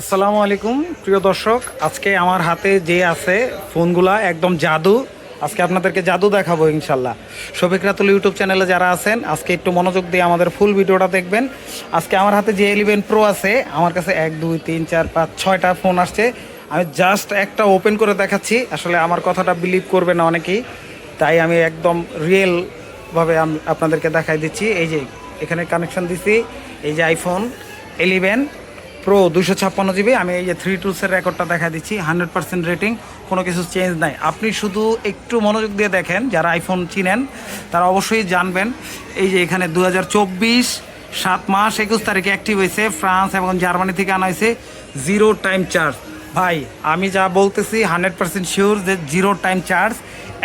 আসসালামু আলাইকুম, প্রিয় দর্শক। আজকে আমার হাতে যে আছে ফোনগুলা, একদম জাদু। আজকে আপনাদেরকে জাদু দেখাবো ইনশাল্লাহ। শফিক রাতুল ইউটিউব চ্যানেলে যারা আছেন, আজকে একটু মনোযোগ দিয়ে আমাদের ফুল ভিডিওটা দেখবেন। আজকে আমার হাতে যে ইলেভেন প্রো আছে, আমার কাছে এক, দুই, তিন, চার, পাঁচ, ছয়টা ফোন আসছে। আমি জাস্ট একটা ওপেন করে দেখাচ্ছি। আসলে আমার কথাটা বিলিভ করবে না অনেকেই। তাই আমি একদম রিয়েলভাবে আমি আপনাদেরকে দেখাই দিচ্ছি। এই যে এখানে কানেকশন দিছি, এই যে আইফোন ইলেভেন প্রো দুশো ছাপ্পান্ন জিবি আমি এই যে থ্রি টুলসের রেকর্ডটা দেখা দিচ্ছি হান্ড্রেড পার্সেন্ট রেটিং কোনো কিছু চেঞ্জ নাই। আপনি শুধু একটু মনোযোগ দিয়ে দেখেন, যারা আইফোন চিনেন, তারা অবশ্যই জানবেন, এই যে এখানে দু হাজার চব্বিশ, সাত মাস, একুশ তারিখে অ্যাক্টিভ হয়েছে, ফ্রান্স এবং জার্মানি থেকে আনা হয়েছে জিরো টাইম চার্জ ভাই, আমি যা বলতেছি হান্ড্রেড পার্সেন্ট শিওর যে জিরো টাইম চার্জ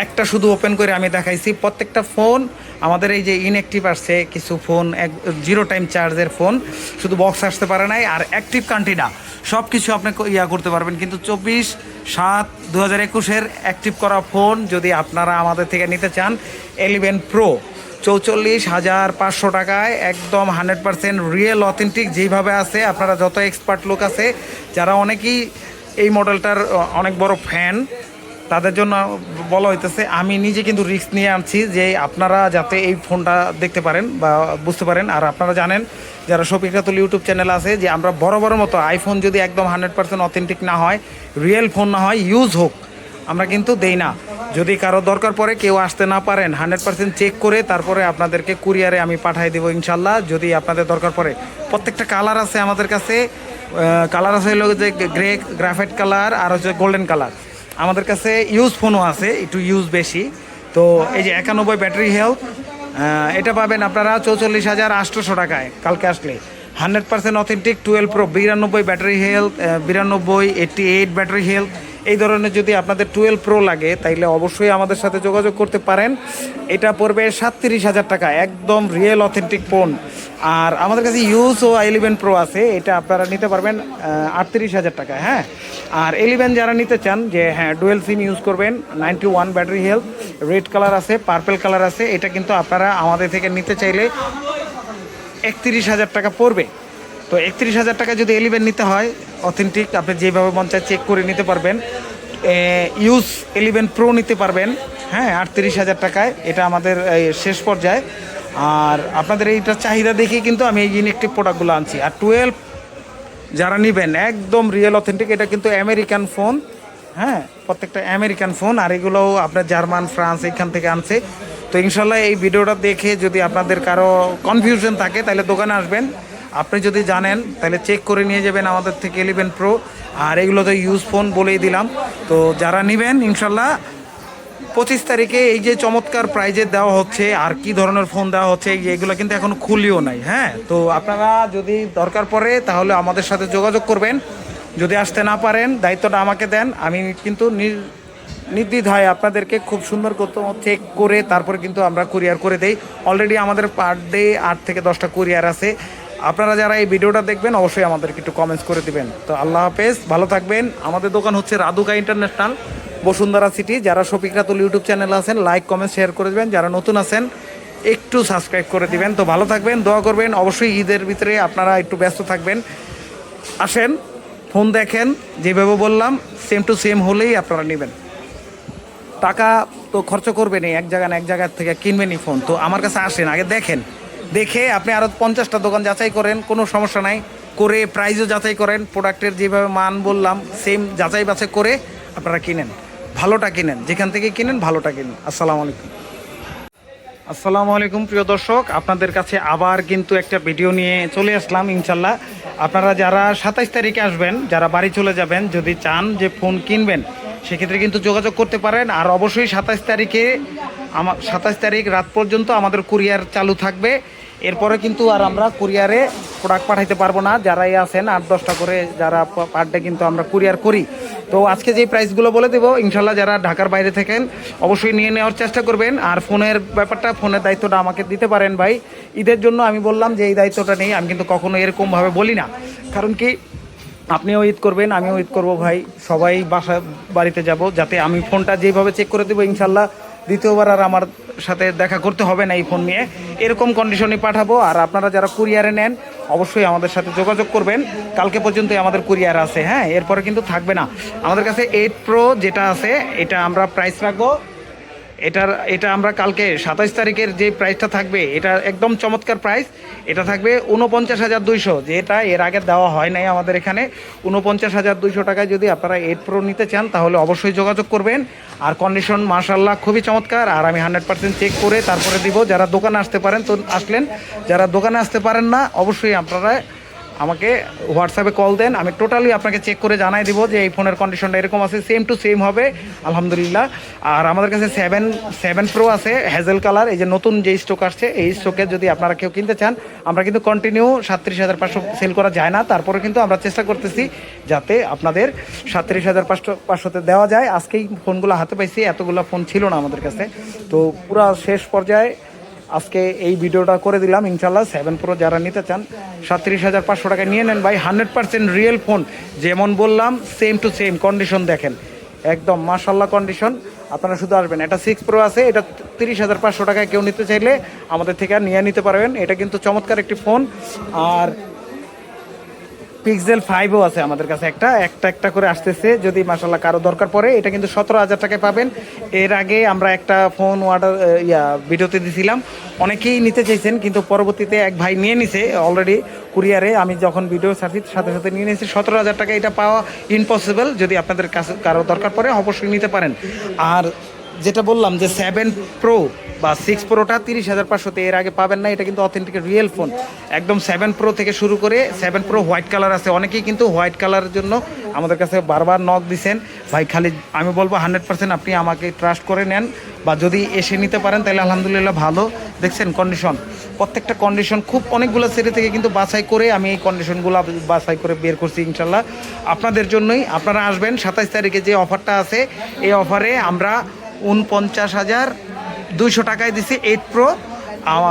একটা শুধু ওপেন করে আমি দেখাইছি। প্রত্যেকটা ফোন আমাদের এই যে ইনঅ্যাক্টিভ আসছে, কিছু ফোন এক জিরো টাইম চার্জের ফোন শুধু বক্স আসতে পারে নাই, আর অ্যাক্টিভ কান্ট্রিটা সব কিছু আপনি ইয়া করতে পারবেন। কিন্তু চব্বিশ সাত দু হাজার একুশের অ্যাক্টিভ করা ফোন যদি আপনারা আমাদের থেকে নিতে চান এলিভেন প্রো চৌচল্লিশ হাজার পাঁচশো টাকায় একদম হান্ড্রেড পার্সেন্ট রিয়েল অথেন্টিক যেইভাবে আছে, আপনারা যত এক্সপার্ট লোক আছে, যারা অনেকেই এই মডেলটার অনেক বড় ফ্যান তাদের জন্য বলা হইতেছে, আমি নিজে কিন্তু রিস্ক নিয়ে আনছি যে আপনারা যাতে এই ফোনটা দেখতে পারেন বা বুঝতে পারেন। আর আপনারা জানেন, যারা শফিক রাতুল ইউটিউব চ্যানেল আছে, যে আমরা বড় বড় মতো আইফোন যদি একদম হান্ড্রেড পার্সেন্ট অথেন্টিক না হয় রিয়েল ফোন না হয় ইউজ হোক। আমরা কিন্তু দেই না। যদি কারও দরকার পড়ে, কেউ আসতে না পারেন হান্ড্রেড পার্সেন্ট চেক করে তারপরে আপনাদেরকে কুরিয়ারে আমি পাঠিয়ে দেবো ইনশাল্লাহ যদি আপনাদের দরকার পড়ে। প্রত্যেকটা কালার আছে আমাদের কাছে কালার আছে হলো যে গ্রে গ্রাফাইট কালার আর হচ্ছে গোল্ডেন কালার আমাদের কাছে ইউজ ফোনও আছে, একটু ইউজ বেশি। তো এই যে একানব্বই ব্যাটারি হেলথ এটা পাবেন আপনারা চৌচল্লিশ হাজার আটশোশো টাকায় কালকে আসলে। Hundred percent authentic twelve pro বিরানব্বই ব্যাটারি হেলথ বিরানব্বই এইটটি এইট ব্যাটারি হেলথ এই ধরনের যদি আপনাদের টুয়েলভ প্রো লাগে, তাইলে অবশ্যই আমাদের সাথে যোগাযোগ করতে পারেন। এটা পড়বে সাতত্রিশ হাজার টাকা, একদম রিয়েল অথেন্টিক ফোন আর আমাদের কাছে ইউজ ও ইলেভেন প্রো আছে, এটা আপনারা নিতে পারবেন আটত্রিশ হাজার টাকা হ্যাঁ? আর ইলেভেন যারা নিতে চান, যে হ্যাঁ ডুয়েল সিম ইউজ করবেন ninety one battery health red colour আছে পার্পেল কালার আছে, এটা কিন্তু আপনারা আমাদের থেকে নিতে চাইলে একত্রিশ হাজার টাকা পড়বে। তো একত্রিশ হাজার টাকা যদি এলিভেন নিতে হয় অথেন্টিক আপনি যেভাবে মন চায় চেক করে নিতে পারবেন। ইউজ এলিভেন প্রো নিতে পারবেন। হ্যাঁ আটত্রিশ হাজার টাকায়। এটা আমাদের শেষ পর্যায়ে। আর আপনাদের এইটা চাহিদা দেখে কিন্তু আমি এই ইনেকটিভ প্রোডাক্টগুলো আনছি। আর টুয়েলভ যারা নেবেন, একদম রিয়েল অথেন্টিক এটা কিন্তু আমেরিকান ফোন হ্যাঁ প্রত্যেকটা আমেরিকান ফোন আর এগুলোও আপনার জার্মান, ফ্রান্স এখান থেকে আনছে। তো ইনশাল্লাহ এই ভিডিওটা দেখে যদি আপনাদের কারও কনফিউশন থাকে, তাহলে দোকানে আসবেন। আপনি যদি জানেন, তাহলে চেক করে নিয়ে যাবেন আমাদের থেকে ইলেভেন প্রো আর এগুলো তো ইউজ ফোন বলেই দিলাম। তো যারা নেবেন, ইনশাল্লাহ পঁচিশ তারিখে এই যে চমৎকার প্রাইজে দেওয়া হচ্ছে, আর কি ধরনের ফোন দেওয়া হচ্ছে এগুলো কিন্তু এখন খুলিও নাই হ্যাঁ? তো আপনারা যদি দরকার পড়ে, তাহলে আমাদের সাথে যোগাযোগ করবেন। যদি আসতে না পারেন, দায়িত্বটা আমাকে দেন। আমি কিন্তু নির- নির্দ্বিধায় আপনাদেরকে খুব সুন্দর করতে চেক করে, তারপরে কিন্তু আমরা কুরিয়ার করে দেই। অলরেডি আমাদের পার ডে আট থেকে দশটা কুরিয়ার আছে। আপনারা যারা এই ভিডিওটা দেখবেন, অবশ্যই আমাদেরকে একটু কমেন্টস করে দিবেন। তো আল্লাহ হাফেজ, ভালো থাকবেন। আমাদের দোকান হচ্ছে রাধুকা ইন্টারন্যাশনাল, বসুন্ধরা সিটি। যারা শফিক রাতুল ইউটিউব চ্যানেল আছেন লাইক কমেন্ট শেয়ার করে দেবেন। যারা নতুন আছেন, একটু সাবস্ক্রাইব করে দিবেন। তো ভালো থাকবেন, দোয়া করবেন। অবশ্যই ঈদের ভিতরে আপনারা একটু ব্যস্ত থাকবেন। আসেন, ফোন দেখেন, যেভাবে বললাম সেম টু সেম হলেই আপনারা নেবেন। টাকা তো খরচ করবেনই, এক জায়গা না এক জায়গার থেকে কিনবেনই ফোন তো আমার কাছে আসেন, আগে দেখেন। দেখে আপনি আরও পঞ্চাশটা দোকান যাচাই করেন, কোনো সমস্যা নাই। করে প্রাইজও যাচাই করেন প্রোডাক্টের যেভাবে মান বললাম সেম যাচাই বাছাই করে আপনারা কিনেন। ভালোটা কিনেন, যেখান থেকে কিনেন, ভালোটা কিনেন। আসসালামু আলাইকুম। আসসালামু আলাইকুম, প্রিয় দর্শক। আপনাদের কাছে আবার কিন্তু একটা ভিডিও নিয়ে চলে আসলাম ইনশাল্লাহ আপনারা যারা সাতাইশ তারিখে আসবেন, যারা বাড়ি চলে যাবেন, যদি চান যে ফোন কিনবেন সেক্ষেত্রে কিন্তু যোগাযোগ করতে পারেন। আর অবশ্যই সাতাশ তারিখে আমার সাতাশ তারিখ রাত পর্যন্ত আমাদের কুরিয়ার চালু থাকবে। এরপরে কিন্তু আর আমরা কুরিয়ারে প্রোডাক্ট পাঠাইতে পারব না। যারাই আছেন আট, দশটা করে যারা পার ডে কিন্তু আমরা কুরিয়ার করি। তো আজকে যে প্রাইসগুলো বলে দেবো, ইনশাল্লাহ যারা ঢাকার বাইরে থাকেন, অবশ্যই নিয়ে নেওয়ার চেষ্টা করবেন। আর ফোনের ব্যাপারটা, ফোনের দায়িত্বটা আমাকে দিতে পারেন ভাই। ঈদের জন্য আমি বললাম যে, এই দায়িত্বটা নেই, আমি কিন্তু কখনো এরকমভাবে বলি না। কারণ কি আপনিও ঈদ করবেন, আমিও ঈদ করব ভাই। সবাই বাসা, বাড়িতে যাব, যাতে আমি ফোনটা যেভাবে চেক করে দেবো, ইনশাল্লাহ দ্বিতীয়বার আর আমার সাথে দেখা করতে হবে না এই ফোন নিয়ে। এরকম কন্ডিশনে পাঠাবো, আর আপনারা যারা কুরিয়ারে নেন, অবশ্যই আমাদের সাথে যোগাযোগ করবেন। কালকে পর্যন্তই আমাদের কুরিয়ার আছে হ্যাঁ? এরপরে কিন্তু থাকবে না। আমাদের কাছে এইট প্রো যেটা আছে, এটা আমরা প্রাইস রাখব। এটার, এটা আমরা কালকে সাতাইশ তারিখের যে প্রাইসটা থাকবে, এটা একদম চমৎকার প্রাইস এটা থাকবে উনপঞ্চাশ হাজার দুইশো, যেটা এর আগে দেওয়া হয় নাই আমাদের এখানে। উনপঞ্চাশ হাজার দুইশো টাকায় যদি আপনারা এইট প্রো নিতে চান, তাহলে অবশ্যই যোগাযোগ করবেন। আর কন্ডিশন মার্শাল্লাহ খুবই চমৎকার, আর আমি হান্ড্রেড পার্সেন্ট চেক করে তারপরে দিব। যারা দোকানে আসতে পারেন, তো আসলেন। যারা দোকানে আসতে পারেন না, অবশ্যই আপনারা আমাকে হোয়াটসঅ্যাপে কল দেন। আমি টোটালি আপনাকে চেক করে জানাই দিব যে এই ফোনের কন্ডিশনটা এরকম আছে সেম টু সেম হবে, আলহামদুলিল্লাহ। আর আমাদের কাছে সেভেন সেভেন প্রো আছে হ্যাজেল কালার এই যে নতুন যে স্টক আসছে, এই স্টকে যদি আপনারা কেউ কিনতে চান, আমরা কিন্তু কন্টিনিউ সাতত্রিশ হাজার পাঁচশো সেল করা যায় না। তারপরে কিন্তু আমরা চেষ্টা করতেছি যাতে আপনাদের সাতত্রিশ হাজার পাঁচশো, পাঁচশোতে দেওয়া যায়। আজকেই ফোনগুলো হাতে পাইছি, এতগুলো ফোন ছিল না আমাদের কাছে। তো পুরা শেষ পর্যায়ে আজকে এই ভিডিওটা করে দিলাম ইনশাল্লাহ সেভেন প্রো যারা নিতে চান সাতত্রিশ হাজার পাঁচশো টাকা নিয়ে নেন ভাই হান্ড্রেড পার্সেন্ট রিয়েল ফোন যেমন বললাম সেম টু সেম কন্ডিশন দেখেন। একদম মাশাল্লাহ কন্ডিশন আপনারা শুধু আসবেন, এটা সিক্স প্রো আছে, এটা তিরিশ হাজার পাঁচশো টাকায় কেউ নিতে চাইলে আমাদের থেকে নিয়ে নিতে পারবেন। এটা কিন্তু চমৎকার একটি ফোন আর পিক্সেল ফাইভও আছে আমাদের কাছে একটা। একটা একটা করে আসতেছে, যদি মাসাল্লাহ কারও দরকার পড়ে, এটা কিন্তু সতেরো হাজার টাকায় পাবেন। এর আগে আমরা একটা ফোন অর্ডার ইয়া, ভিডিওতে দিছিলাম। অনেকেই নিতে চাইছেন, কিন্তু পরবর্তীতে এক ভাই নিয়ে নিছে অলরেডি কুরিয়ারে আমি যখন ভিডিও সাথে সাথে সাথে নিয়ে নিয়েছি, সতেরো হাজার টাকা এটা পাওয়া ইম্পসিবল যদি আপনাদের কাছে কারও দরকার পড়ে, অবশ্যই নিতে পারেন। আর যেটা বললাম যে সেভেন প্রো বা সিক্স প্রোটা তিরিশ হাজার পাঁচশোতে এর আগে পাবেন না, এটা কিন্তু অথেন্টিক রিয়েল ফোন একদম সেভেন প্রো থেকে শুরু করে সেভেন প্রো হোয়াইট কালার আছে। অনেকেই কিন্তু হোয়াইট কালারের জন্য আমাদের কাছে বারবার নক দিছেন। ভাই, খালি আমি বলব হান্ড্রেড পার্সেন্ট আপনি আমাকে ট্রাস্ট করে নেন বা যদি এসে নিতে পারেন, তাহলে আলহামদুলিল্লাহ ভালো। দেখছেন কন্ডিশন প্রত্যেকটা কন্ডিশন খুব অনেকগুলো সিটি থেকে কিন্তু বাছাই করে আমি এই কন্ডিশনগুলো বাছাই করে বের করছি ইনশাল্লাহ। আপনাদের জন্যই আপনারা আসবেন, সাতাইশ তারিখে যে অফারটা আছে, এই অফারে আমরা উনপঞ্চাশ হাজার দুইশো টাকায় দিছি এইট প্রো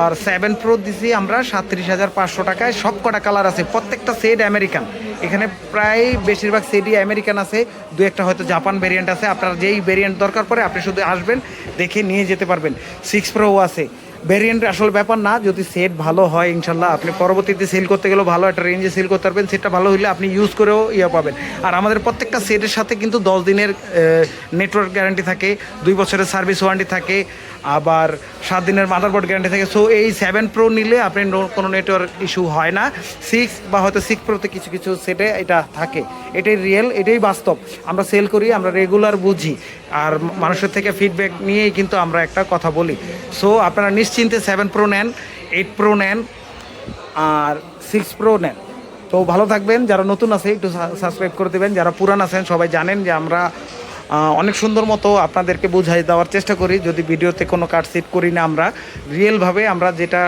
আর সেভেন প্রো দিছি আমরা সাতত্রিশ হাজার পাঁচশো টাকায়। সব কটা কালার আছে, প্রত্যেকটা সেট আমেরিকান এখানে প্রায় বেশিরভাগ সেটই আমেরিকান আছে, দু একটা হয়তো জাপান ভেরিয়েন্ট আছে। আপনার যেই ভেরিয়েন্ট দরকার পড়ে, আপনি শুধু আসবেন, দেখে নিয়ে যেতে পারবেন। সিক্স প্রো আছে। ভেরিয়েন্ট আসল ব্যাপার না। যদি সেট ভালো হয়, ইনশাল্লাহ আপনি পরবর্তীতে সেল করতে গেলেও ভালো একটা রেঞ্জে সেল করতে পারবেন। সেটটা ভালো হলে আপনি ইউজ করেও ইয়ে পাবেন। আর আমাদের প্রত্যেকটা সেটের সাথে কিন্তু দশ দিনের নেটওয়ার্ক গ্যারান্টি থাকে, দুই বছরের সার্ভিস ওয়ারেন্টি থাকে। আবার সাত দিনের মাদারবোর্ড গ্যারান্টি থাকে। সো এই সেভেন প্রো নিলে আপনি কোনো নেটওয়ার্ক ইস্যু হয় না। সিক্স বা হয়তো সিক্স প্রোতে কিছু কিছু সেটে এটা থাকে। এটাই রিয়েল এটাই বাস্তব। আমরা সেল করি, আমরা রেগুলার বুঝি। আর মানুষের থেকে ফিডব্যাক নিয়েই কিন্তু আমরা একটা কথা বলি। সো আপনারা নিশ্চিন্তে সেভেন প্রো নেন এইট প্রো নেন, আর সিক্স প্রো নেন। তো ভালো থাকবেন। যারা নতুন আছে, একটু সাবস্ক্রাইব করে দেবেন। যারা পুরান আছেন, সবাই জানেন যে আমরা অনেক সুন্দর মতো আপনাদেরকে বুঝাই দেওয়ার চেষ্টা করি। যদি ভিডিওতে কোনো কার্ড সেট করি না আমরা রিয়েলভাবে আমরা যেটা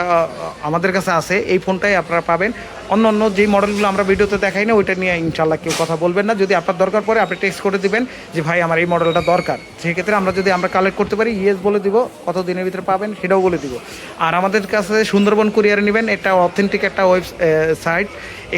আমাদের কাছে আছে, এই ফোনটাই আপনারা পাবেন। অন্য অন্য যে মডেলগুলো আমরা ভিডিওতে দেখাই না, ওইটা নিয়ে ইনশাল্লাহ কেউ কথা বলবেন না। যদি আপনার দরকার পড়ে, আপনি টেক্সট করে দিবেন যে, ভাই, আমার এই মডেলটা দরকার। সেক্ষেত্রে আমরা যদি আমরা কালেক্ট করতে পারি ইয়েস বলে দিব, কত দিনের ভিতরে পাবেন? সেটাও বলে দিব। আর আমাদের কাছে সুন্দরবন কুরিয়ারে নেবেন, এটা অথেন্টিক একটা ওয়েব সাইট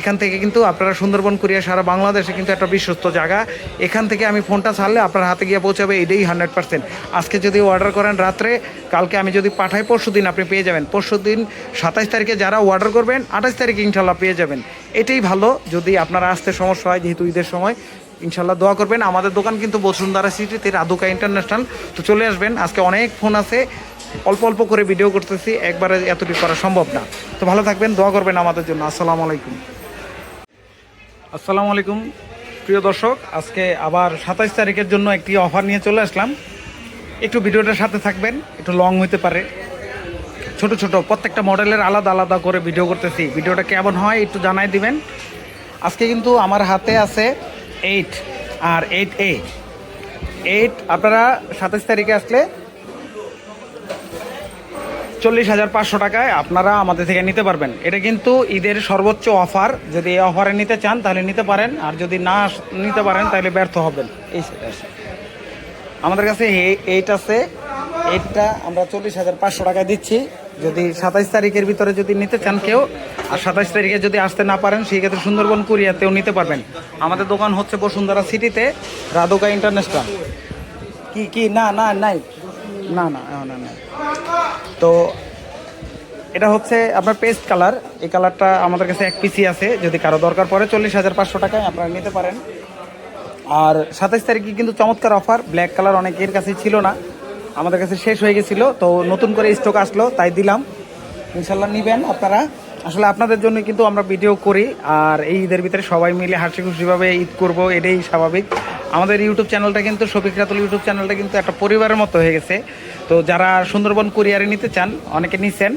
এখান থেকে কিন্তু আপনারা সুন্দরবন কুরিয়ার সারা বাংলাদেশে কিন্তু একটা বিশ্বস্ত জায়গা। এখান থেকে আমি ফোনটা ছাড়লে আপনার হাতে গিয়ে পৌঁছাবে, এটাই হান্ড্রেড পার্সেন্ট আজকে যদি অর্ডার করেন রাত্রে, কালকে আমি যদি পাঠাই পরশু দিন আপনি পেয়ে যাবেন। পরশু দিন সাতাইশ তারিখে যারা অর্ডার করবেন আঠাশ তারিখে ইনশাল্লাহ পেয়ে যাবেন। এটাই ভালো, যদি আপনারা আসতে সমস্যা হয়, যেহেতু ঈদের সময়, ইনশাল্লাহ দোয়া করবেন। আমাদের দোকান কিন্তু বসুন্ধরা সিটিতে রাধুকা ইন্টারন্যাশনাল। তো চলে আসবেন, আজকে অনেক ফোন আছে, অল্প অল্প করে ভিডিও করতেছি, একবারে এতটুকু করা সম্ভব না। তো ভালো থাকবেন, দোয়া করবেন আমাদের জন্য। আসসালামু আলাইকুম। আসসালামু আলাইকুম, প্রিয় দর্শক, আজকে আবার সাতাইশ তারিখের জন্য একটি অফার নিয়ে চলে আসলাম। একটু ভিডিওটার সাথে থাকবেন, একটু লং হতে পারে। ছোট ছোট প্রত্যেকটা মডেলের আলাদা আলাদা করে ভিডিও করতেছি। ভিডিওটা কেমন হয় একটু জানাই দিবেন। আজকে কিন্তু আমার হাতে আছে এইট আর এইট এ এইট আপনারা সাতাইশ তারিখে আসলে চল্লিশ হাজার পাঁচশো টাকায় আপনারা আমাদের থেকে নিতে পারবেন। এটা কিন্তু ঈদের সর্বোচ্চ অফার যদি এই অফারে নিতে চান তাহলে নিতে পারেন। আর যদি না নিতে পারেন তাহলে ব্যর্থ হবেন। এই সেটা আমাদের কাছে এইট আছে। এইটটা আমরা চল্লিশ হাজার পাঁচশো টাকায় দিচ্ছি। যদি সাতাইশ তারিখের ভিতরে যদি নিতে চান কেউ, আর সাতাইশ তারিখে যদি আসতে না পারেন, সেই ক্ষেত্রে সুন্দরবন কুরিয়াতেও নিতে পারবেন। আমাদের দোকান হচ্ছে বসুন্ধরা সিটিতে, রাধুকা ইন্টারন্যাশনাল। কি কি? না না, নাই। না না না নাই তো এটা হচ্ছে আপনার পেস্ট কালার এই কালারটা আমাদের কাছে এক পিসি আছে। যদি কারও দরকার পড়ে চল্লিশ হাজার পাঁচশো টাকায় আপনারা নিতে পারেন। আর সাতাইশ তারিখে কিন্তু চমৎকার অফার ব্ল্যাক কালার অনেকের কাছে ছিল না। আমাদের কাছে শেষ হয়ে গেছিল, তো নতুন করে স্টক আসলো, তাই দিলাম। ইনশাল্লাহ নিবেন আপনারা। আসলে আপনাদের জন্য কিন্তু আমরা ভিডিও করি, আর এই ঈদের ভিতরে সবাই মিলে হাসি খুশিভাবে ঈদ করব, এটাই স্বাভাবিক। আমাদের ইউটিউব চ্যানেলটা কিন্তু, শফিক রাতুল ইউটিউব চ্যানেলটা কিন্তু একটা পরিবারের মতো হয়ে গেছে। তো যারা সুন্দরবন কুরিয়ারে নিতে চান, অনেকে নিছেন।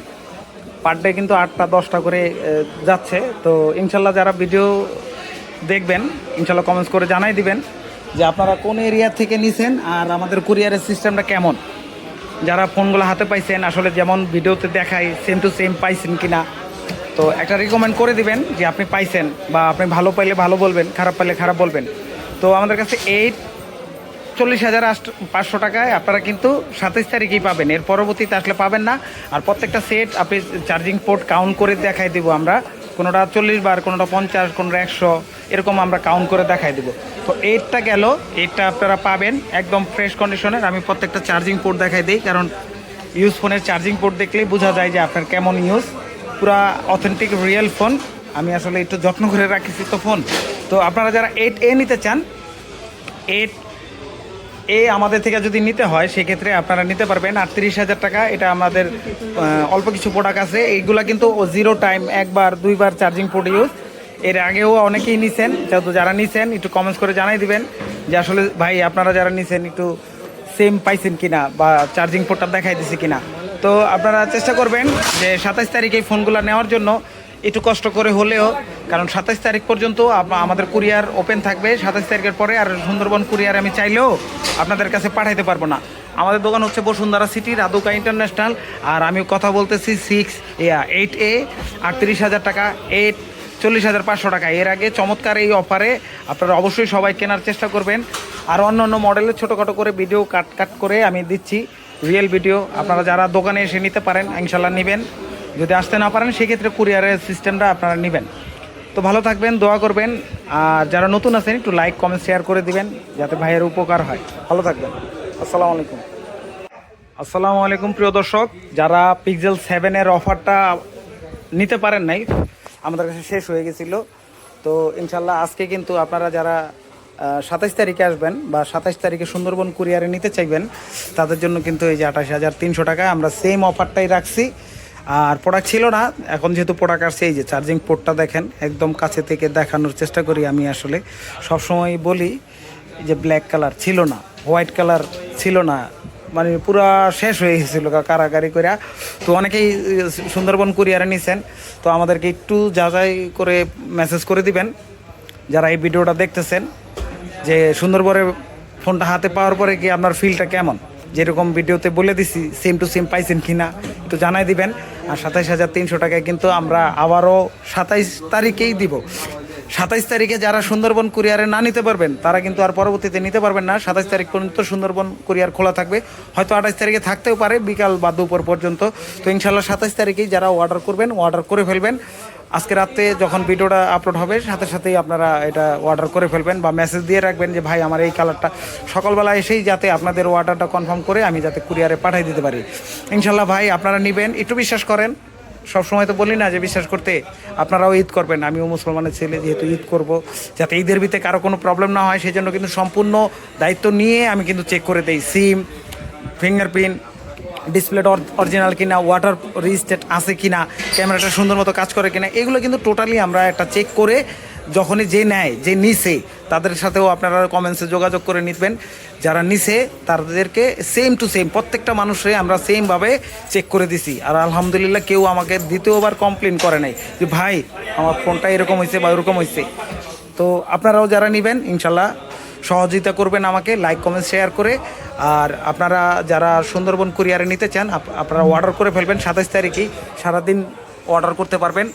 পার ডে কিন্তু আটটা, দশটা করে যাচ্ছে। তো ইনশাল্লাহ যারা ভিডিও দেখবেন, ইনশাল্লাহ কমেন্টস করে জানাই দিবেন যে আপনারা কোন এরিয়া থেকে নিছেন আর আমাদের কুরিয়ারের সিস্টেমটা কেমন। যারা ফোনগুলো হাতে পাইছেন, আসলে যেমন ভিডিওতে দেখাই সেম টু সেম পাইছেন কি না তো একটা রিকমেন্ড করে দিবেন যে আপনি পাইছেন বা আপনি ভালো পাইলে ভালো বলবেন, খারাপ পাইলে খারাপ বলবেন। তো আমাদের কাছে এইট চল্লিশ হাজার পাঁচশো টাকায় আপনারা কিন্তু সাতাইশ তারিখেই পাবেন। এর পরবর্তীতে আসলে পাবেন না। আর প্রত্যেকটা সেট আপনি চার্জিং পোর্ট কাউন্ট করে দেখাই দেবো আমরা। কোনোটা চল্লিশ বার, কোনোটা পঞ্চাশ, কোনোটা একশো, এরকম আমরা কাউন্ট করে দেখাই দেবো। তো এইটটা গেল। এইটটা আপনারা পাবেন একদম ফ্রেশ কন্ডিশনের আমি প্রত্যেকটা চার্জিং পোর্ট দেখাই দিই, কারণ ইউজ ফোনের চার্জিং পোর্ট দেখলেই বোঝা যায় যে আপনার কেমন ইউজ পুরা অথেন্টিক রিয়েল ফোন আমি আসলে একটু যত্ন করে রাখিছি তো ফোন তো আপনারা যারা এইট এ নিতে চান এইট এ আমাদের থেকে যদি নিতে হয়, সেক্ষেত্রে আপনারা নিতে পারবেন আটত্রিশ হাজার টাকা। এটা আমাদের অল্প কিছু প্রোডাক্ট আছে। এইগুলা কিন্তু জিরো টাইম একবার, দুইবার চার্জিং পোর্ট ইউজ এর আগেও অনেকেই নিছেন। যেহেতু যারা নিছেন, একটু কমেন্টস করে জানাই দিবেন যে আসলে ভাই, আপনারা যারা নিছেন, একটু সেম পাইছেন কিনা বা চার্জিং পোর্টটা দেখাই দিছে কিনা। তো আপনারা চেষ্টা করবেন যে সাতাইশ তারিখে এই ফোনগুলো নেওয়ার জন্য। একটু কষ্ট করে হলেও, কারণ সাতাইশ তারিখ পর্যন্ত আমাদের কুরিয়ার ওপেন থাকবে। সাতাইশ তারিখের পরে আর সুন্দরবন কুরিয়ার আমি চাইলেও আপনাদের কাছে পাঠাইতে পারব না। আমাদের দোকান হচ্ছে বসুন্ধরা সিটি রাধুকা ইন্টারন্যাশনাল। আর আমি কথা বলতেছি সিক্স ইয়া এইট এ আটত্রিশ হাজার টাকা এইট চল্লিশ হাজার পাঁচশো টাকা। এর আগে চমৎকার এই অফারে আপনারা অবশ্যই সবাই কেনার চেষ্টা করবেন। আর অন্য অন্য মডেলের ছোটোখাটো করে ভিডিও কাট কাট করে আমি দিচ্ছি। রিয়েল ভিডিও আপনারা যারা দোকানে এসে নিতে পারেন, ইনশাল্লাহ নেবেন। যদি আসতে না পারেন, সেক্ষেত্রে কুরিয়ারের সিস্টেমটা আপনারা নেবেন। তো ভালো থাকবেন, দোয়া করবেন। আর যারা নতুন আছেন, একটু লাইক কমেন্ট শেয়ার করে দিবেন, যাতে ভাইয়ের উপকার হয়। ভালো থাকবেন। আসসালামু আলাইকুম। আসসালামু আলাইকুম, প্রিয় দর্শক। যারা পিক্সেল সেভেনের অফারটা নিতে পারেন নাই, আমাদের কাছে শেষ হয়ে গেছিল। তো ইনশাল্লাহ আজকে কিন্তু আপনারা যারা সাতাইশ তারিখে আসবেন বা সাতাইশ তারিখে সুন্দরবন কুরিয়ারে নিতে চাইবেন, তাদের জন্য কিন্তু এই যে আঠাশ হাজার তিনশো টাকায় আমরা সেম অফারটাই রাখছি। আর প্রোডাক্ট ছিল না, এখন যেহেতু প্রোডাক্ট আসছে, এই যে চার্জিং পোর্টটা দেখেন, একদম কাছে থেকে দেখানোর চেষ্টা করি আমি আসলে। সবসময় বলি যে ব্ল্যাক কালার ছিল না হোয়াইট কালার ছিল না মানে পুরা শেষ হয়ে গেছিল কারাগারি করে তো অনেকেই সুন্দরবন কুরিয়ারে নিছেন, তো আমাদেরকে একটু যাচাই করে মেসেজ করে দিবেন। যারা এই ভিডিওটা দেখতেছেন, যে সুন্দরবনের ফোনটা হাতে পাওয়ার পরে কি আপনার ফিলটা কেমন? যেরকম ভিডিওতে বলে দিছি সেম টু সেম পাইছেন কি না একটু জানাই দিবেন। আর সাতাইশ হাজার তিনশো টাকায় কিন্তু আমরা আবারও সাতাইশ তারিখেই দিব। সাতাইশ তারিখে যারা সুন্দরবন কুরিয়ারে না নিতে পারবেন, তারা কিন্তু আর পরবর্তীতে নিতে পারবেন না। সাতাইশ তারিখ পর্যন্ত সুন্দরবন কুরিয়ার খোলা থাকবে। হয়তো আঠাইশ তারিখে থাকতেও পারে, বিকাল বা দুপুর পর্যন্ত। তো ইনশাল্লাহ সাতাইশ তারিখেই যারা অর্ডার করবেন অর্ডার করে ফেলবেন। আজকে রাতে যখন ভিডিওটা আপলোড হবে, সাথে সাথেই আপনারা এটা অর্ডার করে ফেলবেন বা মেসেজ দিয়ে রাখবেন যে, ভাই, আমার এই কালারটা সকালবেলা এসেই যাতে আপনাদের অর্ডারটা কনফার্ম করে আমি যাতে কুরিয়ারে পাঠিয়ে দিতে পারি। ইনশাল্লাহ ভাই, আপনারা নেবেন। একটু বিশ্বাস করেন সবসময় তো বলি না যে বিশ্বাস করতে আপনারাও ঈদ করবেন। আমিও মুসলমানের ছেলে যেহেতু ঈদ করব। যাতে ঈদের ভিতরে কারও কোনো প্রবলেম না হয় সেই জন্য কিন্তু সম্পূর্ণ দায়িত্ব নিয়ে আমি কিন্তু চেক করে দিই। সিম ফিঙ্গারপ্রিন্ট ডিসপ্লেটা অরিজিনাল কিনা ওয়াটার রিস্টেট আছে কিনা ক্যামেরাটা সুন্দর মতো কাজ করে কিনা, এগুলো কিন্তু টোটালি আমরা একটা চেক করে যখনই যে নেয়, যে নিছে, তাদের সাথেও আপনারা কমেন্টসে যোগাযোগ করে নিবেন। যারা নিছে, তাদেরকে সেম টু সেম প্রত্যেকটা মানুষে আমরা সেমভাবে চেক করে দিছি। আর আলহামদুলিল্লাহ কেউ আমাকে দ্বিতীয়বার কমপ্লেন করে নাই যে, ভাই, আমার ফোনটা এরকম হয়েছে বা ওরকম হয়েছে তো আপনারাও যারা নেবেন, ইনশাল্লাহ সহযোগিতা করবেন আমাকে লাইক কমেন্ট শেয়ার করে। আর আপনারা যারা সুন্দরবন কুরিয়ারে নিতে চান, আপ- আপনারা অর্ডার করে ফেলবেন সাতাইশ তারিখেই। সারাদিন অর্ডার করতে পারবেন।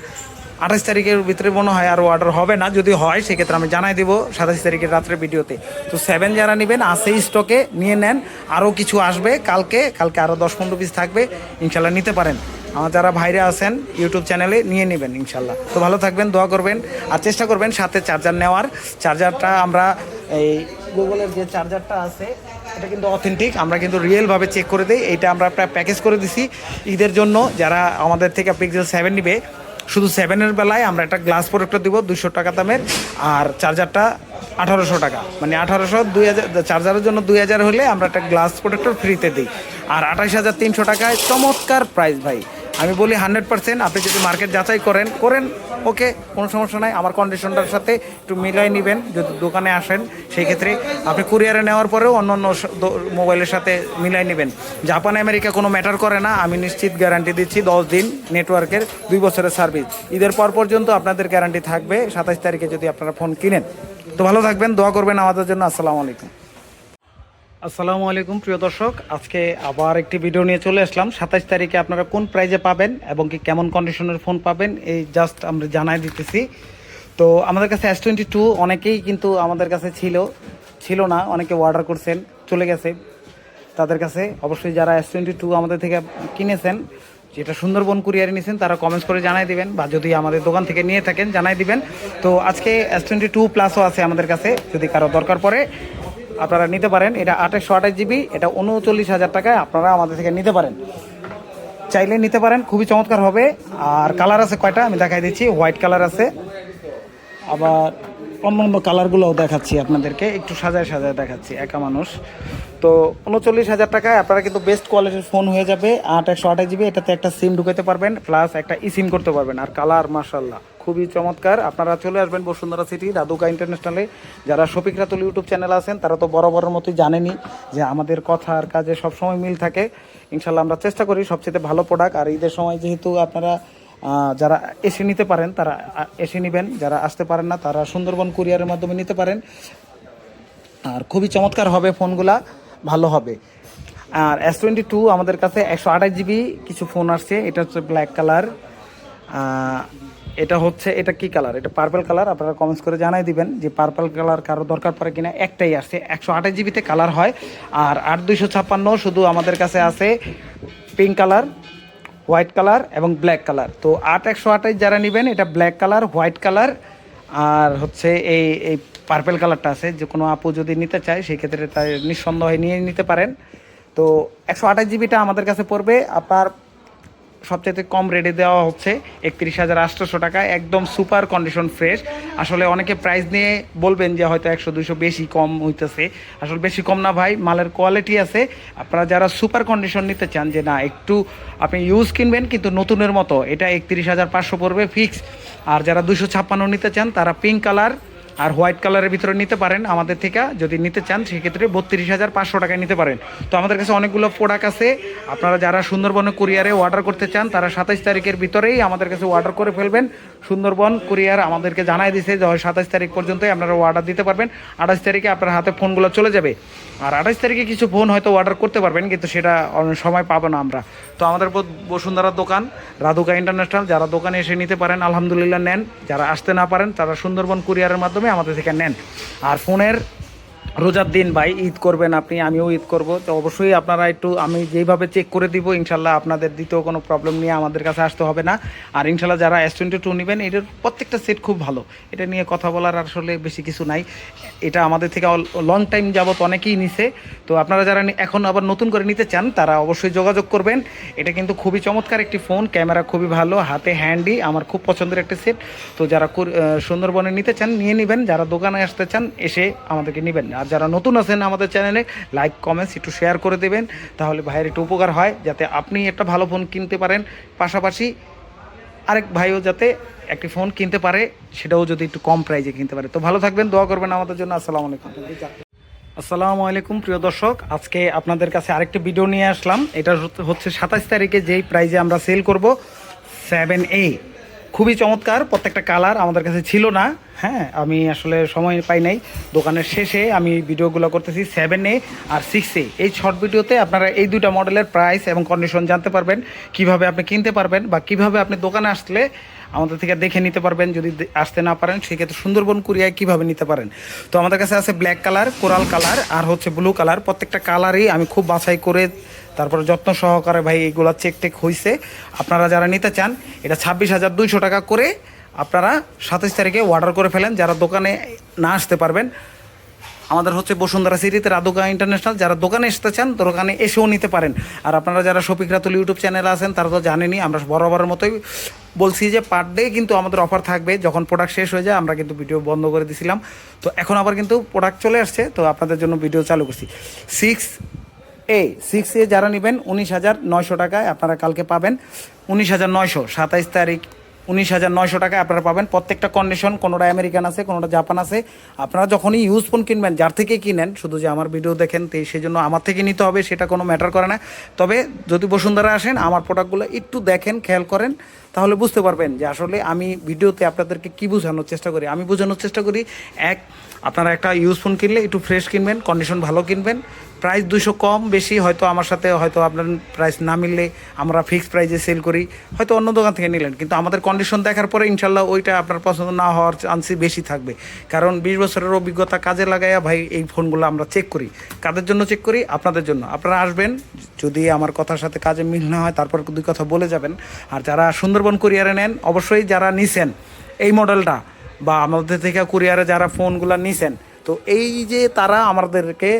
আঠাশ তারিখের ভিতরে মনে হয় আর অর্ডার হবে না। যদি হয়, সেক্ষেত্রে আমি জানাই দেবো সাতাশ তারিখের রাত্রে ভিডিওতে। তো সেভেন যারা নেবেন, আছে স্টকে নিয়ে নেন। আরও কিছু আসবে কালকে কালকে আরও দশ পনেরো পিস থাকবে, ইনশাল্লাহ নিতে পারেন। আমার যারা ভাইরা আছেন ইউটিউব চ্যানেলে নিয়ে নেবেন, ইনশাল্লাহ। তো ভালো থাকবেন, দোয়া করবেন, আর চেষ্টা করবেন সাথে চার্জার নেওয়ার। চার্জারটা আমরা এই গুগলের যে চার্জারটা আছে, এটা কিন্তু অথেন্টিক আমরা কিন্তু রিয়েলভাবে চেক করে দিই। এইটা আমরা প্রায় প্যাকেজ করে দিছি। ঈদের জন্য যারা আমাদের থেকে পিক্সেল সেভেন নিবে শুধু সেভেনের বেলায় আমরা একটা গ্লাস প্রোডাক্টটা দিব দুশো টাকা দামের, আর চার্জারটা আঠারোশো টাকা। মানে আঠারোশো, দুই হাজার চার্জারের জন্য দুই হাজার হলে আমরা একটা গ্লাস প্রোডাক্টর ফ্রিতে দিই। আর আঠাশ হাজার তিনশো টাকায় চমৎকার প্রাইস ভাই। আমি বলি হান্ড্রেড পার্সেন্ট, আপনি যদি মার্কেট যাচাই করেন করেন, ওকে, কোনো সমস্যা নাই। আমার কন্ডিশনটার সাথে একটু মিলাই নেবেন, যদি দোকানে আসেন, সেই ক্ষেত্রে আপনি কুরিয়ারে নেওয়ার পরেও অন্য অন্য মোবাইলের সাথে মিলাই নেবেন। জাপান আমেরিকা কোনো ম্যাটার করে না, আমি নিশ্চিত গ্যারান্টি দিচ্ছি দশ দিন নেটওয়ার্কের দুই বছরের সার্ভিস ঈদের পর পর্যন্ত আপনাদের গ্যারান্টি থাকবে সাতাশ তারিখে যদি আপনারা ফোন কিনেন। তো ভালো থাকবেন, দোয়া করবেন আমাদের জন্য। আসসালামু আলাইকুম। আসসালামু আলাইকুম, প্রিয় দর্শক। আজকে আবার একটি ভিডিও নিয়ে চলে আসলাম। সাতাশ তারিখে আপনারা কোন প্রাইজে পাবেন এবং কি কেমন কন্ডিশনের ফোন পাবেন, এই জাস্ট আমরা জানাই দিতেছি। তো আমাদের কাছে এস টোয়েন্টি টু অনেকেই কিন্তু আমাদের কাছে ছিল ছিল না, অনেকে অর্ডার করছেন, চলে গেছে। তাদের কাছে অবশ্যই যারা এস টোয়েন্টি টু আমাদের থেকে কিনেছেন, যেটা সুন্দরবন কুরিয়ারে নিয়েছেন তারা কমেন্টস করে জানাই দিবেন বা যদি আমাদের দোকান থেকে নিয়ে থাকেন, জানাই দিবেন। তো আজকে এস টোয়েন্টি টু প্লাসও আছে আমাদের কাছে, যদি কারও দরকার পড়ে। আপনারা নিতে পারেন। এটা আঠাশশো আঠাশ জিবি, এটা উনচল্লিশ হাজার টাকায় আপনারা আমাদের থেকে নিতে পারেন। চাইলে নিতে পারেন, খুবই চমৎকার হবে। আর কালার আছে কয়টা? আমি দেখাই দিচ্ছি, হোয়াইট কালার আছে। আবার অন্য অন্য কালারগুলোও দেখাচ্ছি আপনাদেরকে, একটু সাজায় সাজায় দেখাচ্ছি, একা মানুষ। তো উনচল্লিশ হাজার টাকায় আপনারা কিন্তু বেস্ট কোয়ালিটির ফোন হয়ে যাবে আট একশো আঠাশ জিবি, এটাতে একটা সিম ঢুকাতে পারবেন প্লাস একটা ই সিম করতে পারবেন। আর কালার মার্শাল্লাহ খুবই চমৎকার। আপনারা চলে আসবেন বসুন্ধরা সিটি রাধুকা ইন্টারন্যাশনালে। যারা শফিক রাতুল ইউটিউব চ্যানেল আছেন, তারা তো বড় মতোই জানেনি যে আমাদের কথা আর কাজে সবসময় মিল থাকে। ইনশাল্লাহ আমরা চেষ্টা করি সবচেয়ে ভালো প্রোডাক্ট আর ঈদের সময় যেহেতু আপনারা যারা এসে নিতে পারেন, তারা এসে নেবেন। যারা আসতে পারেন না, তারা সুন্দরবন কুরিয়ারের মাধ্যমে নিতে পারেন। আর খুবই চমৎকার হবে ফোনগুলা, ভালো হবে। আর এস টোয়েন্টি টু আমাদের কাছে একশো আঠাশ জিবি কিছু ফোন আসছে, এটা হচ্ছে ব্ল্যাক কালার এটা হচ্ছে, এটা কি কালার এটা পার্পল কালার আপনারা কমেন্টস করে জানাই দিবেন যে পার্পল কালার কারও দরকার পড়ে কিনা। একটাই আসছে একশো আঠাশ জিবিতে কালার হয়, আর আট দুইশো ছাপ্পান্ন শুধু আমাদের কাছে আছে পিঙ্ক কালার হোয়াইট কালার এবং ব্ল্যাক কালার তো আট একশো আঠাশ যারা নেবেন, এটা ব্ল্যাক কালার হোয়াইট কালার আর হচ্ছে এই এই পার্পেল কালারটা আছে। যে কোনো আপু যদি নিতে চায়, সেই ক্ষেত্রে তাই নিঃসন্দেহে নিয়ে নিতে পারেন। তো একশো আঠাশ জিবিটা আমাদের কাছে পড়বে। আপনার সবচেয়ে কম রেটে দেওয়া হচ্ছে একত্রিশ হাজার আটশোশো টাকা, একদম সুপার কন্ডিশন ফ্রেশ আসলে অনেকে প্রাইস নিয়ে বলবেন যে হয়তো একশো দুশো বেশি কম হইতেছে। আসলে বেশি কম না ভাই, মালের কোয়ালিটি আছে। আপনারা যারা সুপার কন্ডিশন নিতে চান যে না, একটু আপনি ইউজ কিনবেন কিন্তু নতুনের মতো, এটা একত্রিশ হাজার পাঁচশো পড়বে ফিক্স আর যারা দুশো ছাপ্পান্ন নিতে চান, তারা পিঙ্ক কালার আর হোয়াইট কালারের ভিতরে নিতে পারেন আমাদের থেকে, যদি নিতে চান, সেক্ষেত্রে বত্রিশ হাজার পাঁচশো টাকায় নিতে পারেন। তো আমাদের কাছে অনেকগুলো প্রোডাক্ট আছে। আপনারা যারা সুন্দরবনে কুরিয়ারে অর্ডার করতে চান, তারা সাতাইশ তারিখের ভিতরেই আমাদের কাছে অর্ডার করে ফেলবেন। সুন্দরবন কুরিয়ার আমাদেরকে জানাই দিছে যে সাতাইশ তারিখ পর্যন্তই আপনারা অর্ডার দিতে পারবেন। আঠাশ তারিখে আপনার হাতে ফোনগুলো চলে যাবে। আর আঠাশ তারিখে কিছু ফোন হয়তো অর্ডার করতে পারবেন, কিন্তু সেটা সময় পাবো না আমরা। তো আমাদের বসুন্ধরার দোকান, রাধুকা ইন্টারন্যাশনাল। যারা দোকানে এসে নিতে পারেন, আলহামদুলিল্লাহ নেন। যারা আসতে না পারেন, তারা সুন্দরবন কুরিয়ারের মাধ্যমে আমাদের থেকে নেন। আর ফোনের রোজার দিন, ভাই, ঈদ করবেন আপনি, আমিও ঈদ করব। তো অবশ্যই আপনারা একটু, আমি যেইভাবে চেক করে দিব, ইনশাল্লাহ আপনাদের দ্বিতীয় কোনো প্রবলেম নিয়ে আমাদের কাছে আসতে হবে না। আর ইনশাল্লাহ যারা এস টোয়েন্টি টু নেবেন, এটার প্রত্যেকটা সেট খুব ভালো। এটা নিয়ে কথা বলার আসলে বেশি কিছু নাই। এটা আমাদের থেকে লং টাইম যাবত অনেকেই নিছে। তো আপনারা যারা এখন আবার নতুন করে নিতে চান, তারা অবশ্যই যোগাযোগ করবেন। এটা কিন্তু খুবই চমৎকার একটি ফোন ক্যামেরা খুবই ভালো, হাতে হ্যান্ডি আমার খুব পছন্দের একটা সেট তো যারা সুন্দরবনে নিতে চান, নিয়ে নেবেন। যারা দোকানে আসতে চান, এসে আমাদেরকে নেবেন। আর যারা নতুন আছেন আমাদের চ্যানেলে লাইক কমেন্টস একটু শেয়ার করে দেবেন, তাহলে ভাইয়ের একটু উপকার হয়, যাতে আপনি একটা ভালো ফোন কিনতে পারেন। পাশাপাশি আরেক ভাইও যাতে একটি ফোন কিনতে পারে, সেটাও যদি একটু কম প্রাইজে কিনতে পারে। তো ভালো থাকবেন, দোয়া করবেন আমাদের জন্য। আসসালামু আলাইকুম। আসসালামু আলাইকুম, প্রিয় দর্শক। আজকে আপনাদের কাছে আরেকটি ভিডিও নিয়ে আসলাম। এটা হচ্ছে- সাতাশ তারিখে যেই প্রাইজে আমরা সেল করব সেভেন এ খুবই চমৎকার, প্রত্যেকটা কালার আমাদের কাছে ছিল না। হ্যাঁ আমি আসলে সময় পাই নাই। দোকানের শেষে আমি ভিডিওগুলো করতেছি সেভেন আর সিক্স এই শর্ট ভিডিওতে আপনারা এই দুইটা মডেলের প্রাইস এবং কন্ডিশন জানতে পারবেন, কীভাবে আপনি কিনতে পারবেন বা কীভাবে আপনি দোকানে আসলে আমাদের থেকে দেখে নিতে পারবেন, যদি আসতে না পারেন, সেক্ষেত্রে সুন্দরবন কুরিয়ায় কীভাবে নিতে পারেন। তো আমাদের কাছে আছে ব্ল্যাক কালার কোরাল কালার আর হচ্ছে ব্লু কালার প্রত্যেকটা কালারই আমি খুব বাছাই করে তারপরে যত্ন সহকারে ভাই এগুলো চেক টেক হয়েছে আপনারা যারা নিতে চান, এটা ছাব্বিশ হাজার দুইশো টাকা করে আপনারা সাতাশ তারিখে অর্ডার করে ফেলেন। যারা দোকানে না আসতে পারবেন, আমাদের হচ্ছে বসুন্ধরা সিটিতে রাধুকা ইন্টারন্যাশনাল, যারা দোকানে আসতে চান, দোকানে এসেও নিতে পারেন। আর আপনারা যারা শফিক রাতুল ইউটিউব চ্যানেলে আছেন, তারা তো জানেনই, আমরা বরাবরের মতোই বলছি যে পার ডে কিন্তু আমাদের অফার থাকবে। যখন প্রোডাক্ট শেষ হয়ে যায়, আমরা কিন্তু ভিডিও বন্ধ করে দিছিলাম। তো এখন আবার কিন্তু প্রোডাক্ট চলে আসছে। তো আপনাদের জন্য ভিডিও চালু করছি। সিক্স এ সিক্স এ যারা নেবেন উনিশ হাজার নয়শো টাকায় আপনারা কালকে পাবেন। উনিশ হাজার নয়শো, সাতাইশ তারিখ উনিশ হাজার নয়শো টাকায় আপনারা পাবেন। প্রত্যেকটা কন্ডিশন কোনোটা আমেরিকান আছে, কোনোটা জাপান আছে। আপনারা যখনই ইউজ ফোন কিনবেন, যার থেকে কিনেন, শুধু যে আমার ভিডিও দেখেন, তো সেই জন্য আমার থেকে নিতে হবে, সেটা কোনো ম্যাটার করে না। তবে যদি বসুন্ধরা আসেন, আমার প্রোডাক্টগুলো একটু দেখেন, খেয়াল করেন, তাহলে বুঝতে পারবেন যে আসলে আমি ভিডিওতে আপনাদেরকে কী বোঝানোর চেষ্টা করি। আমি বোঝানোর চেষ্টা করি, এক আপনারা একটা ইউজ ফোন কিনলে একটু ফ্রেশ কিনবেন কন্ডিশন ভালো কিনবেন। প্রাইস দুশো কম বেশি, হয়তো আমার সাথে, হয়তো আপনার প্রাইস না মিললে আমরা ফিক্স প্রাইসে সেল করি। হয়তো অন্য দোকান থেকে নিলেন, কিন্তু আমাদের কন্ডিশন দেখার পরে ইনশাল্লাহ ওইটা আপনার পছন্দ না হওয়ার চান্সই বেশি থাকবে। কারণ বিশ বছরের অভিজ্ঞতা কাজে লাগাইয়া ভাই এই ফোনগুলো আমরা চেক করি। কাদের জন্য চেক করি? আপনাদের জন্য। আপনারা আসবেন, যদি আমার কথার সাথে কাজে মিল না হয়, তারপর দুই কথা বলে যাবেন। আর যারা সুন্দরবন কুরিয়ারে নেন, অবশ্যই যারা নিছেন এই মডেলটা বা আমাদের থেকে কুরিয়ারে যারা ফোনগুলো নিছেন, তো এই যে তারা আমাদেরকে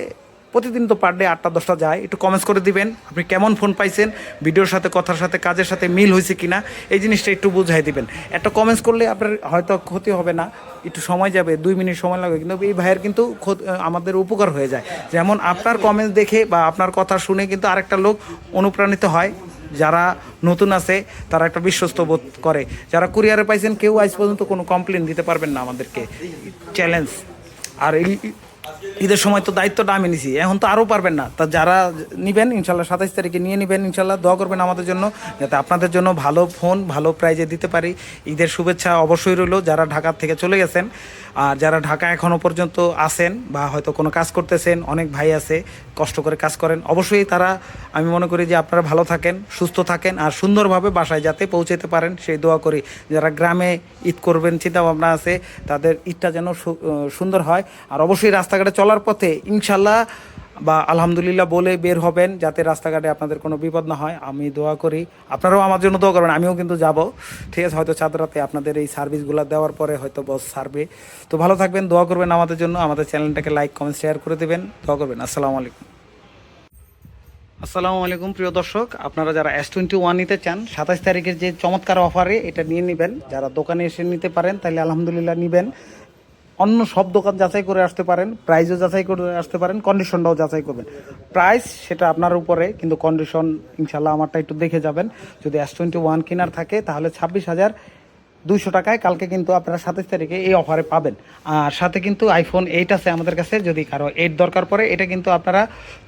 প্রতিদিন তো পার ডে আটটা, দশটা যায়, একটু কমেন্টস করে দিবেন, আপনি কেমন ফোন পাইছেন ভিডিওর সাথে, কথার সাথে, কাজের সাথে মিল হয়েছে কিনা, এই জিনিসটা একটু বুঝাই দিবেন। একটা কমেন্টস করলে আপনার হয়তো ক্ষতি হবে না, একটু সময় যাবে, দুই মিনিট সময় লাগবে, কিন্তু এই ভাইয়ের কিন্তু আমাদের উপকার হয়ে যায়। যেমন আপনার কমেন্টস দেখে বা আপনার কথা শুনে কিন্তু আরেকটা লোক অনুপ্রাণিত হয় যারা নতুন আছে, তারা একটা বিশ্বস্ত বোধ করে। যারা কুরিয়ারে পাইছেন, কেউ আজ পর্যন্ত কোনো কমপ্লেন দিতে পারবেন না আমাদেরকে। চ্যালেঞ্জ আর এই ঈদের সময় তো দায়িত্বটা আমি নিছি। এখন তো আরও পারবেন না। তা যারা নিবেন, ইনশাল্লাহ সাতাইশ তারিখে নিয়ে নেবেন, ইনশাল্লাহ দোয়া করবেন আমাদের জন্য, যাতে আপনাদের জন্য ভালো ফোন, ভালো প্রাইজে দিতে পারি। ঈদের শুভেচ্ছা অবশ্যই রইল যারা ঢাকার থেকে চলে গেছেন। আর যারা ঢাকা এখনও পর্যন্ত আছেন বা হয়তো কোনো কাজ করতেছেন, অনেক ভাই আছে, কষ্ট করে কাজ করেন, অবশ্যই তারা, আমি মনে করি যে আপনারা ভালো থাকেন, সুস্থ থাকেন, আর সুন্দরভাবে বাসায় যাতে পৌঁছাতে পারেন, সেই দোয়া করি। যারা গ্রামে ঈদ করবেন, চিন্তাভাবনা আছে, তাদের ঈদটা যেন সুন্দর হয়। আর অবশ্যই রাস্তাঘাটে চলার পথে ইনশাল্লাহ বা আলহামদুলিল্লাহ বলে বের হবেন যাতে রাস্তাঘাটে আপনাদের কোনো বিপদ না হয়। আমি দোয়া করি। আপনারাও আমার জন্য দোয়া করবেন, আমিও কিন্তু যাব। ঠিক আছে, হয়তো চাঁদরাতে আপনাদের এই সার্ভিসগুলো দেওয়ার পরে হয়তো বস সারবে। তো ভালো থাকবেন, দোয়া করবেন আমাদের জন্য। আমাদের চ্যানেলটাকে লাইক কমেন্ট শেয়ার করে দেবেন। দোয়া করবেন। আসসালামু আলাইকুম। আসসালামু আলাইকুম, প্রিয় দর্শক। আপনারা যারা এস টোয়েন্টি ওয়ান নিতে চান, সাতাশ তারিখের যে চমৎকার অফারে এটা নিয়ে নেবেন। যারা দোকানে এসে নিতে পারেন, তাহলে আলহামদুলিল্লাহ নেবেন। অন্য সব দোকান যাচাই করে আসতে পারেন প্রাইসও যাচাই করে আসতে পারেন কন্ডিশনটাও যাচাই করবেন। প্রাইস সেটা আপনার উপরে, কিন্তু কন্ডিশন ইনশাল্লাহ আমারটা একটু দেখে যাবেন। যদি এস টোয়েন্টি ওয়ান কেনার থাকে, তাহলে ছাব্বিশ হাজার দুইশো টাকায় কালকে কিন্তু আপনারা সাতাশ তারিখে এই অফারে পাবেন। আর সাথে কিন্তু আইফোন এইট আছে আমাদের কাছে, যদি কারও এইট দরকার পড়ে, এটা কিন্তু আপনারা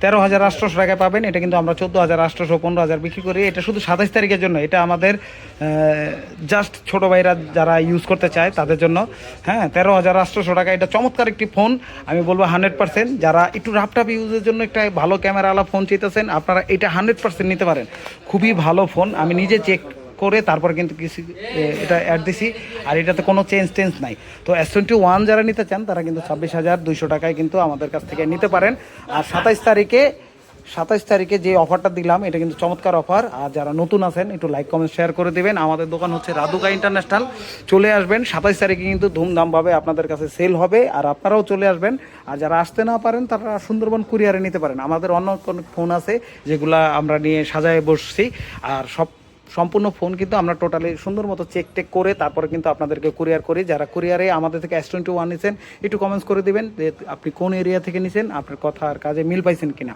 তেরো হাজার আটশোশো টাকায় পাবেন। এটা কিন্তু আমরা চোদ্দ হাজার আটশোশো, পনেরো হাজার বিক্রি করি। এটা শুধু সাতাশ তারিখের জন্য। এটা আমাদের জাস্ট ছোটো ভাইরা যারা ইউজ করতে চায়, তাদের জন্য। হ্যাঁ তেরো হাজার আটশোশো টাকা। এটা চমৎকার একটি ফোন আমি বলব হান্ড্রেড পার্সেন্ট যারা একটু রাপটাপ ইউজের জন্য একটা ভালো ক্যামেরাওয়ালা ফোন চাইতেছেন, আপনারা এটা হান্ড্রেড পার্সেন্ট নিতে পারেন। খুবই ভালো ফোন আমি নিজে চেক করে তারপর কিন্তু কিছু এটা অ্যাড দিছি। আর এটাতে কোনো চেঞ্জ টেঞ্জ নাই। তো এস টোয়েন্টি ওয়ান যারা নিতে চান, তারা কিন্তু ছাব্বিশ হাজার দুইশো টাকায় কিন্তু আমাদের কাছ থেকে নিতে পারেন। আর সাতাইশ তারিখে সাতাইশ তারিখে যে অফারটা দিলাম, এটা কিন্তু চমৎকার অফার আর যারা নতুন আছেন, একটু লাইক কমেন্ট শেয়ার করে দিবেন। আমাদের দোকান হচ্ছে রাধুকা ইন্টারন্যাশনাল চলে আসবেন। সাতাইশ তারিখে কিন্তু ধুমধামভাবে আপনাদের কাছে সেল হবে। আর আপনারাও চলে আসবেন। আর যারা আসতে না পারেন, তারা সুন্দরবন কুরিয়ারে নিতে পারেন। আমাদের অন্য কোনো ফোন আছে, যেগুলা আমরা নিয়ে সাজায় বসছি। আর সব সম্পূর্ণ ফোন কিন্তু আমরা টোটালি সুন্দর মতো চেক টেক করে তারপরে কিন্তু আপনাদেরকে কুরিয়ার করি। যারা কুরিয়ারে আমাদের থেকে এস টোয়েন্টি ওয়ান নিছেন, একটু কমেন্টস করে দিবেন যে আপনি কোন এরিয়া থেকে নিছেন, আপনার কথা আর কাজে মিল পাইছেন কিনা।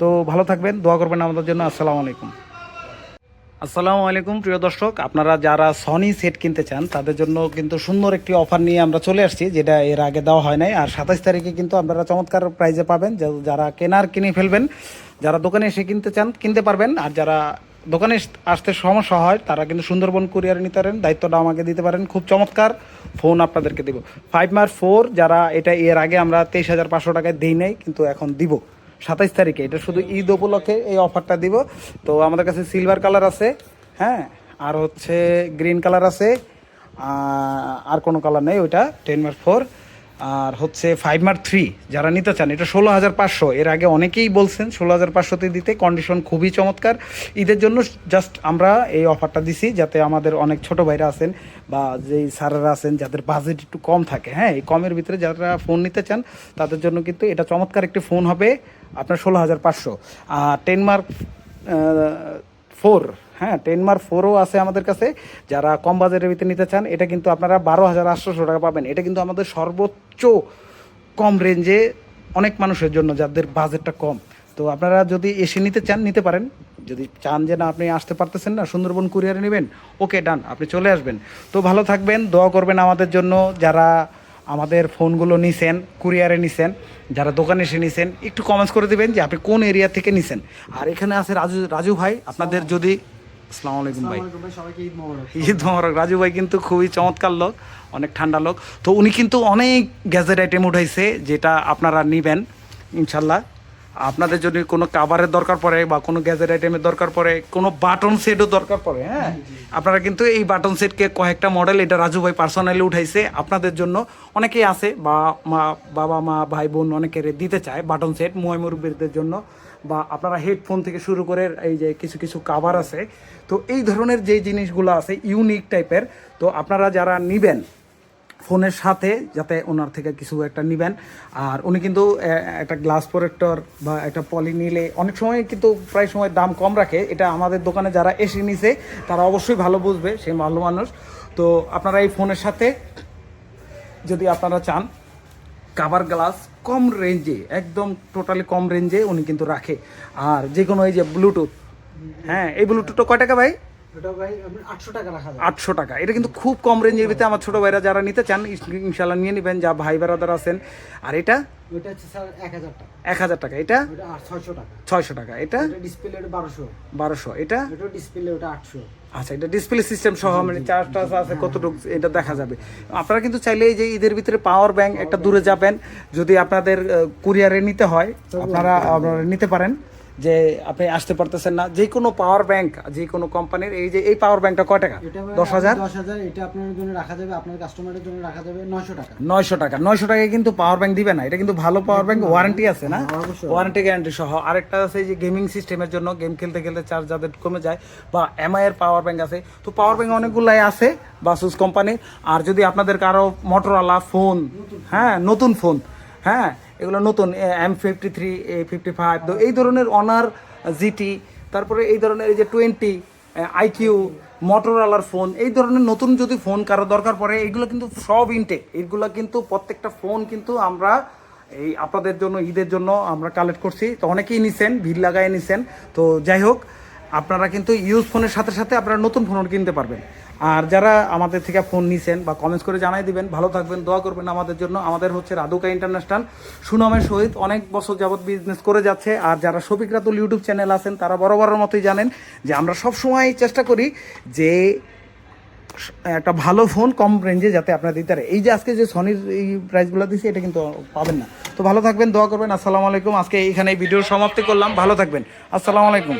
তো ভালো থাকবেন, দোয়া করবেন আমাদের জন্য। আসসালামু আলাইকুম। আসসালামু আলাইকুম, প্রিয় দর্শক। আপনারা যারা সনি সেট কিনতে চান, তাদের জন্য কিন্তু সুন্দর একটি অফার নিয়ে আমরা চলে আসছি, যেটা এর আগে দেওয়া হয় নাই। আর সাতাশ তারিখে কিন্তু আপনারা চমৎকার প্রাইজে পাবেন। যারা কেনার কিনে ফেলবেন, যারা দোকানে এসে কিনতে চান, কিনতে পারবেন। আর যারা দোকানে আসতে সমস্যা হয়, তারা কিন্তু সুন্দরবন কুরিয়ারে নিতে পারেন, দায়িত্বটা আমাকে দিতে পারেন। খুব চমৎকার ফোন আপনাদেরকে দেবো। ফাইভ মার ফোর যারা এটা এর আগে আমরা তেইশ হাজার পাঁচশো টাকায় দিই নাই, কিন্তু এখন দিব। সাতাইশ তারিখে, এটা শুধু ঈদ উপলক্ষে এই অফারটা দিব। তো আমাদের কাছে সিলভার কালার আছে হ্যাঁ? আর হচ্ছে গ্রিন কালার আছে। আর কোনো কালার নেই ওইটা টেন মার ফোর আর হচ্ছে ফাইভ মার্ক থ্রি যারা নিতে চান, এটা ষোলো হাজার পাঁচশো। এর আগে অনেকেই বলছেন ষোলো হাজার পাঁচশোতে দিতে কন্ডিশন খুবই চমৎকার। ঈদের জন্য জাস্ট আমরা এই অফারটা দিছি যাতে আমাদের অনেক ছোট ভাইরা আছেন বা যেই স্যারেরা আছেন, যাদের বাজেট একটু কম থাকে। হ্যাঁ এই কমের ভিতরে যারা ফোন নিতে চান, তাদের জন্য কিন্তু এটা চমৎকার একটি ফোন হবে আপনার ষোলো হাজার পাঁচশো। আর টেন মার্ক ফোর হ্যাঁ টেন মার্ক ফোরও আছে আমাদের কাছে। যারা কম বাজারের ভিতরে নিতে চান, এটা কিন্তু আপনারা বারো হাজার আটশোশো টাকা পাবেন। এটা কিন্তু আমাদের সর্বোচ্চ কম রেঞ্জে অনেক মানুষের জন্য, যাদের বাজেটটা কম। তো আপনারা যদি এসে নিতে চান, নিতে পারেন। যদি চান যে না, আপনি আসতে পারতেছেন না, সুন্দরবন কুরিয়ারে নেবেন ওকে ডান আপনি চলে আসবেন। তো ভালো থাকবেন, দোয়া করবেন আমাদের জন্য, যারা আমাদের ফোনগুলো নিছেন কুরিয়ারে নিছেন যারা দোকানে এসে নিছেন একটু কমেন্টস করে দিবেন যে আপনি কোন এরিয়া থেকে নিছেন। আর এখানে আছে রাজু রাজু ভাই আপনাদের যদি আসসালামু আলাইকুম ভাই। ঈদ মোবারক। রাজু ভাই কিন্তু খুবই চমৎকার লোক অনেক ঠান্ডা লোক। তো উনি কিন্তু অনেক গ্যাজেট আইটেম উঠাইছে যেটা আপনারা নিবেন ইনশাল্লাহ। আপনাদের যদি কোনো কাভারের দরকার পড়ে বা কোনো গ্যাজেট আইটেমের দরকার পড়ে কোনো বাটন সেটও দরকার পড়ে হ্যাঁ? আপনারা কিন্তু এই বাটন সেটকে কয়েকটা মডেল এটা রাজু ভাই পার্সোনালি উঠাইছে। আপনাদের জন্য অনেকেই আছে বা মা বাবা মা ভাই বোন অনেকের দিতে চায় বাটন সেট ময় মুরব্বীদের জন্য বা আপনারা হেডফোন থেকে শুরু করে এই যে কিছু কিছু কাভার আছে। তো এই ধরনের যে জিনিসগুলো আছে ইউনিক টাইপের তো আপনারা যারা নিবেন ফোনের সাথে যাতে ওনার থেকে কিছু একটা নিবেন। আর উনি কিন্তু একটা গ্লাস প্রোটেক্টর বা একটা পলি নিলে অনেক সময় কিন্তু প্রায় সময় দাম কম রাখে। এটা আমাদের দোকানে যারা এসে নিছে, তারা অবশ্যই ভালো বুঝবে সেই ভালো মানুষ। তো আপনারা এই ফোনের সাথে যদি আপনারা চান, কাভার গ্লাস কম রেঞ্জে, একদম টোটালি কম রেঞ্জে উনি কিন্তু রাখে। আর যে কোনো এই যে ব্লুটুথ হ্যাঁ এই ব্লুটুথটা কয় টাকা ভাই? এটা ভাই আপনার 800 টাকা রাখা যাবে। আটশো টাকা। এটা কিন্তু খুব কম রেঞ্জের ভিতরে আমার ছোট ভাইরা যারা নিতে চান ইনশাল্লাহ নিয়ে নেবেন যা ভাই বেড়াদার আছেন। আর এটা? ওইটা হচ্ছে স্যার 1000 টাকা। এক হাজার টাকা। এটা? ওইটা আর 600 টাকা। ছয়শো টাকা। এটা? এটা ডিসপ্লে ওটা 1200 বারোশো। এটা? এটা ডিসপ্লে ওটা 800 আচ্ছা এটা ডিসপ্লে সিস্টেম সহ মানে চার্জ টার্জ আছে কতটুকু এটা দেখা যাবে। আপনারা কিন্তু চাইলে এই যে ঈদের ভিতরে পাওয়ার ব্যাংক একটা দূরে যাবেন। যদি আপনাদের কুরিয়ারে নিতে হয় আপনারা আপনারা নিতে পারেন। যে আপনি আসতে পারতেছেন না যে কোনো পাওয়ার ব্যাংক যে কোনো কোম্পানির এই যে এই পাওয়ার ব্যাংকটা কয় টাকা? এটা ভাই দশ হাজার? এটা আপনার জন্য রাখা যাবে আপনার কাস্টমারের জন্য রাখা যাবে 900 টাকা। নয়শো টাকা। নয়শো টাকায় কিন্তু পাওয়ার ব্যাংক দিবে না। এটা কিন্তু ভালো পাওয়ার ব্যাংক ওয়ারেন্টি আছে না? ওয়ারেন্টি গ্যারান্টি সহ। আরেকটা আছে যে গেমিং সিস্টেমের জন্য গেম খেলতে খেলতে চার্জ যাদের কমে যায় বা এমআই এর পাওয়ার ব্যাংক আছে। তো পাওয়ার ব্যাংক অনেকগুলাই আছে বাসুস কোম্পানি আর যদি আপনাদের কারও মোটরওয়ালা ফোন হ্যাঁ নতুন ফোন হ্যাঁ এগুলো নতুন M fifty three fifty five তো এই ধরনের অনার জিটি তারপরে এই ধরনের এই যে টোয়েন্টি আইকিউ মোটরওয়ালার ফোন এই ধরনের নতুন যদি ফোন কারও দরকার পড়ে এইগুলো কিন্তু সব ইনটেক এইগুলো কিন্তু প্রত্যেকটা ফোন কিন্তু আমরা এই আপনাদের জন্য, ঈদের জন্য আমরা কালেক্ট করছি। তো অনেকেই নিছেন, ভিড় লাগাই নিছেন। তো যাই হোক, আপনারা কিন্তু ইউজ ফোনের সাথে সাথে আপনারা নতুন ফোন কিনতে পারবেন। আর যারা আমাদের থেকে ফোন নিছেন বা কমেন্টস করে জানাই দিবেন, ভালো থাকবেন, দোয়া করবেন আমাদের জন্য। আমাদের হচ্ছে রাধুকা ইন্টারন্যাশনাল সুনামের সহিত অনেক বছর যাবত বিজনেস করে যাচ্ছে। আর যারা শফিক রাতুল ইউটিউব চ্যানেল আছেন, তারা বরাবরের মতোই জানেন যে আমরা সব সময় চেষ্টা করি যে একটা ভালো ফোন কম রেঞ্জে যাতে আপনার দিতে পারে। এই যে আজকে যে সনির এই প্রাইসগুলো দিচ্ছে এটা কিন্তু পাবেন না। তো ভালো থাকবেন, দোয়া করবেন। আসসালামু আলাইকুম। আজকে এইখানে এই ভিডিওর সমাপ্তি করলাম। ভালো থাকবেন। আসসালামু আলাইকুম।